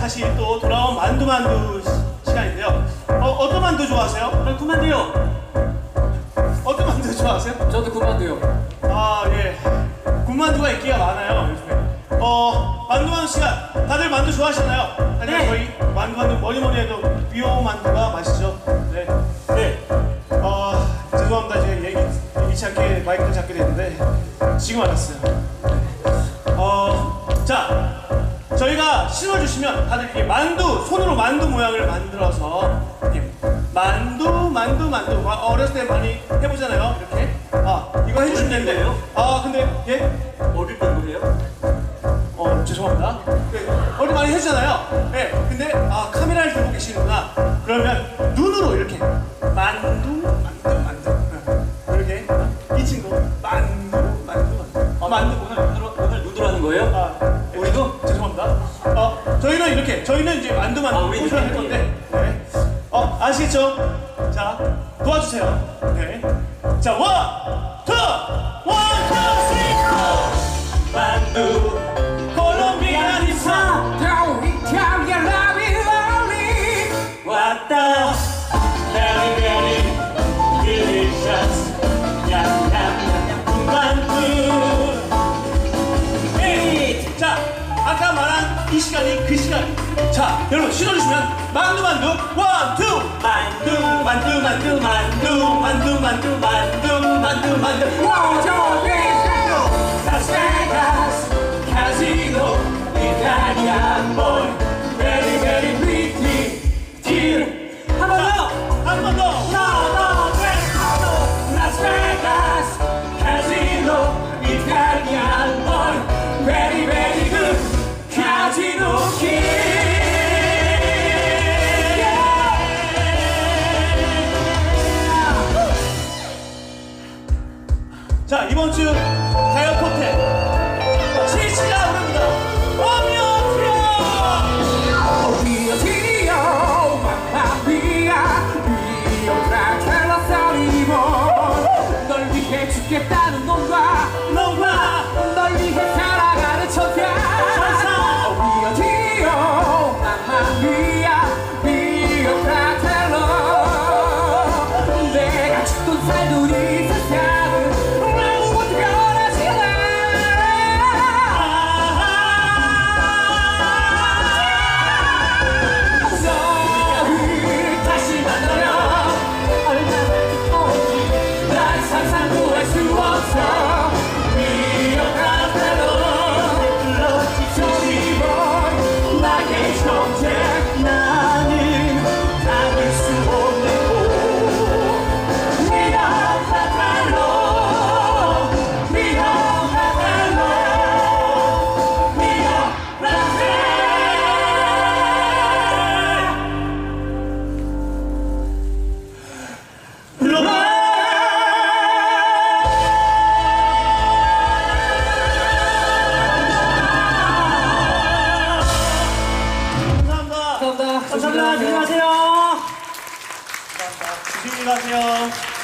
다시 또 돌아온 만두만두 시- 시간인데요. 어, 어떤 만두 좋아하세요? 아, 그만돼요. 어떤 만두 좋아하세요? 저도 그만돼요. 아, 예. 군만두가 인기가 많아요, 요즘에. 어, 만두만두 시간. 다들 만두 좋아하시나요? 하지만 네. 저희 만두만두 뭐니 뭐니 해도 비오 만두가 맛있죠. 네. 네. 어, 죄송합니다. 제가 얘기, 얘기치 않게 마이크를 잡게 됐는데, 지금 알았어요. 어, 자. 저희가 심어주시면 다들 이렇게 만두, 손으로 만두 모양을 만들어서, 만두, 만두, 만두. 마- 어렸을 때 많이 해보잖아요. 이렇게. 아, 이거 해주시면 되는데. 아, 근데, 예? 어릴 때 거예요? 어, 죄송합니다. 네, 어디 많이 해주잖아요. 네, 근데, 아, 카메라를 들고 계시는구나. 그러면 눈으로 이렇게. 만두, 만두, 만두. 네, 이렇게. 이 친구. 만두. 저희는 이렇게. 저희는 이제 만두, 만두. 아, 포즈를 할 건데. 네. 어, 아시겠죠? 자, 도와주세요. 네. 자, 원, 투, 원, 투, 쓰리, 포. 만두. 콜롬비아 리사. 왔다. Very, very delicious. 냠냠냠냠 군만두. 네. 자, 아까 말한 이 시간이 그 시간. 자, 여러분 실어주시면 만두 만두 원, 투. 만두 만두 만두 만두 만두 만두 만두 만두 만두. 라스베가스 카지노 이탈리안 보이 want you. 조심하세요. 감사합니다. 조심히 가세요.